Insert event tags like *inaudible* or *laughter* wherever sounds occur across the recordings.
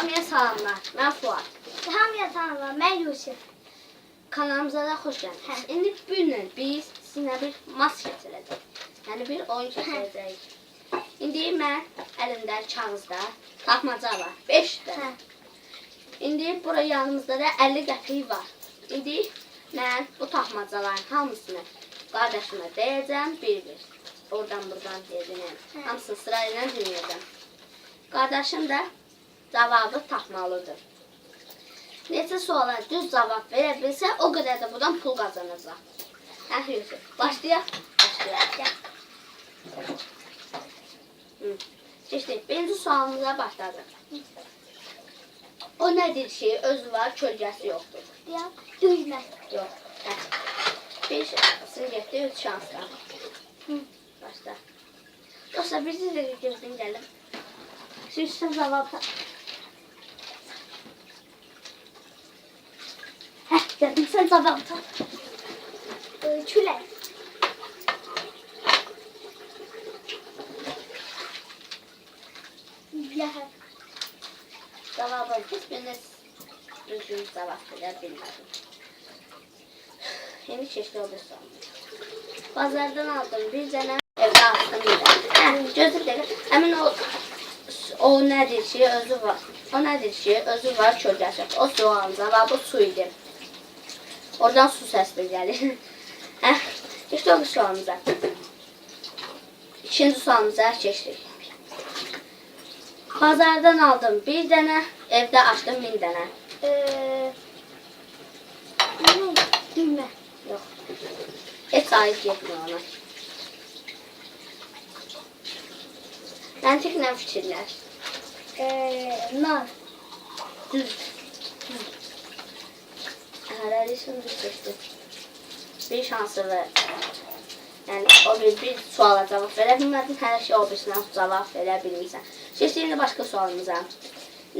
Hamıya salamlar. Mən Fuad. Hamıya tanrılar. Mən Yusuf. Kanalımıza da xoş gəldiniz. İndi bu gün biz sizinlə bir mas keçirəcəyik. Yəni bir oyun keçirəcəyik. İndi mən əlimdə kağızda tapmaca var. 5 Hə. dənə. İndi bura yanımızda da 50 qəpik var. İndi mən bu tapmacaların hamısını qardaşıma deyəcəm bir-bir. Oradan buradan deyəcəm. Hamısını sırayla dinləyəcəm. Qardaşım da cavabı tapmalıdır. Neçə suala düz cavab verə bilsə, o qədər də buradan pul qazanacaq. Hə, Yusuf. Başlayaq. Başlayaq. Keçdik. Birinci sualımıza başladıq. O nədir ki, özü var, kölgəsi yoxdur? Ya düymə. Yox. Hə. Bir şansın getdi, üç şans qaldı. Hı. Başla. Dostlar, bir siz də gözdən gəlin. Siz sən cavab tap. Heh, dedim sen cavab tap. Ee, Külək. Yəhər. Cavabın heç biriniz düzgün cavab verə bilmədim. Yeni keçdi o bir sual. Bazardan aldım bir dənə, evdə atdım bir dənə. Hə, gözü dəqiq. Həmin o o nədir ki, özü var. O nədir ki, özü var, yox. O sualın cavabı su idi. Oradan su səsli gəlir. Hə, işte o sualımıza. İkinci sualımıza keçdik. Bazardan aldım bir dənə, evdə açdım min dənə. Ee, ne? Düymə. Yox. Heç aid getmir ona. Məntiqlə fikirlər. Ee, nar. Düz. Hərəlisin düz seçdi. Bir şansı ver. Yəni o bir, bir suala cavab verə bilmədin, hər şey o birisinə cavab verə bilmirsən. Keçdik indi başqa sualımıza.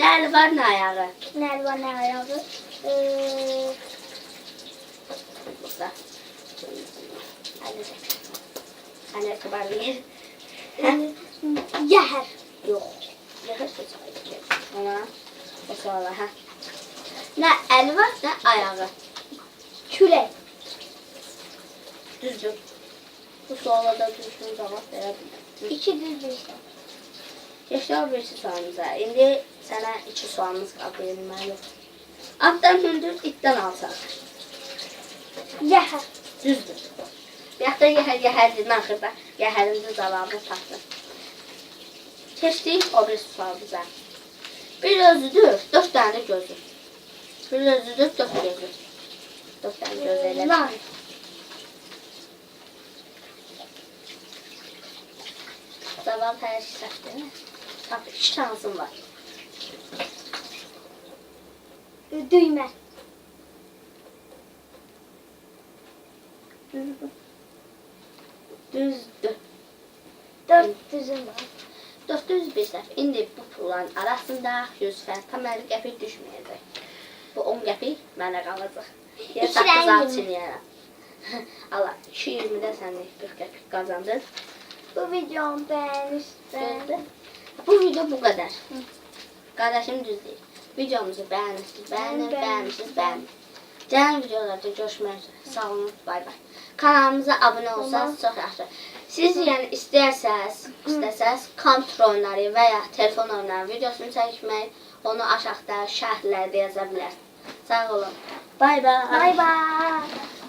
Nə əli var, nə ayağı? Nəl var, nə ayağı? Ee, Burada. Əli. Əli etibarlı. Hə? yəhər. Yox. Yaxşı seçəcək. Ona o suala, hə. Nə əli var, nə ayağı. Külək. Düzdür. Bu suala da düzgün cavab verə bilməm. İki düz bir şey. Yaşlar birisi sualımıza. İndi sənə iki sualımız qaldı bilməli. Atdan hündür, itdən alçaq. Yəhər. Düzdür. Yaxda yəhər, yəhərdir, axırda yəhərin də cavabını tapdı. Keçdik o bir sualımıza. Bir özüdür, dörd də gözü. Bir özüdür, dörd gözü. Dörd dənə göz elə. Nar. Cavab hər şey səhvdir. Tap, iki şansın var. Düymə. Düzdür. Düzdür. Dörd düzüm var. 401 səhv. İndi bu pulların arasında 100 fərq tam 50 qəpik düşməyəcək. Bu 10 qəpik mənə qalacaq. Ya İki saqqız rəngli. alçın yerə. *laughs* Allah 220 də sənlik 40 qəpik qazandın. Bu videomu. Gördün? Bu video bu qədər. Qardaşım düz deyir. Videomuzu bəyənirsiniz, bəyənin, bəyənmişsiniz, bəyənin. Gələn videolarda görüşmək üzrə. Sağ olun, bay bay. Kanalımıza abunə olsanız çox yaxşı. Siz yəni istəyərsəz, istəsəz kontrol oyunları və ya telefon oyunları videosunu çəkmək, onu aşağıda şərhlərdə yaza bilərsiniz. Sağ olun. Bay bay. Bay bay.